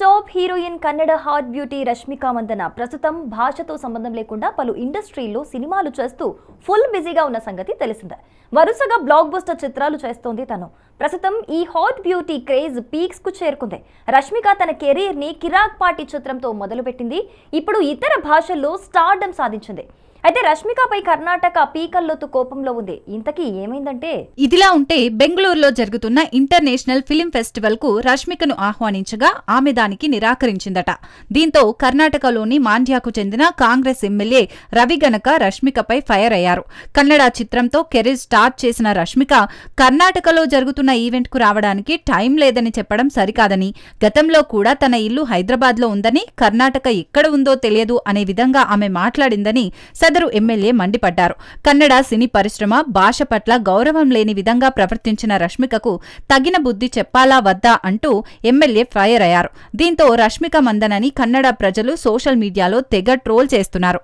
Top heroine Kannada hot beauty Rashmika Mandanna ప్రస్తుతం భాషతో సంబంధం లేకుండా పలు ఇండస్ట్రీల్లో సినిమాలు చేస్తూ ఫుల్ బిజీగా ఉన్న సంగతి తెలిసిందే. వరుసగా బ్లాక్ బస్టర్ చిత్రాలు చేస్తోంది తను. ప్రస్తుతం ఈ హాట్ బ్యూటీ క్రేజ్ పీక్స్కు చేరుకుంది. రష్మిక తన కెరీర్ని కిరాక్ పార్టీ చిత్రంతో మొదలుపెట్టింది. ఇప్పుడు ఇతర భాషల్లో స్టార్డమ్ సాధించింది. అయితే రష్మికపై కర్ణాటక పీకల్లోతు కోపంలో ఉంది. ఇంతకీ ఏమైందంటే? ఇదిలా ఉంటే బెంగళూరులో జరుగుతున్న ఇంటర్నేషనల్ ఫిలిం ఫెస్టివల్కు రష్మికను ఆహ్వానించగా ఆమె దానికి నిరాకరించిందట. దీంతో కర్ణాటకలోని మాండ్యాకు చెందిన కాంగ్రెస్ ఎమ్మెల్యే రవి గనక రష్మికపై ఫైర్ అయ్యారు. కన్నడ చిత్రంతో కెరీర్ స్టార్ట్ చేసిన రష్మిక కర్ణాటకలో జరుగుతున్న ఈవెంట్కు రావడానికి టైం లేదని చెప్పడం సరికాదని గతంలో కూడా తన ఇల్లు హైదరాబాద్లో ఉందని కర్ణాటక ఎక్కడ ఉందో తెలియదు అనే విధంగా ఆమె మాట్లాడిందని సదరు ఎమ్మెల్యే మండిపడ్డారు. కన్నడ సినీ పరిశ్రమ భాష పట్ల గౌరవం లేని విధంగా ప్రవర్తించిన రష్మికకు తగిన బుద్ధి చెప్పాలా వద్దా అంటూ ఎమ్మెల్యే ఫైర్ అయ్యారు. దీంతో రష్మిక మందనని కన్నడ ప్రజలు సోషల్ మీడియాలో తెగ ట్రోల్ చేస్తున్నారు.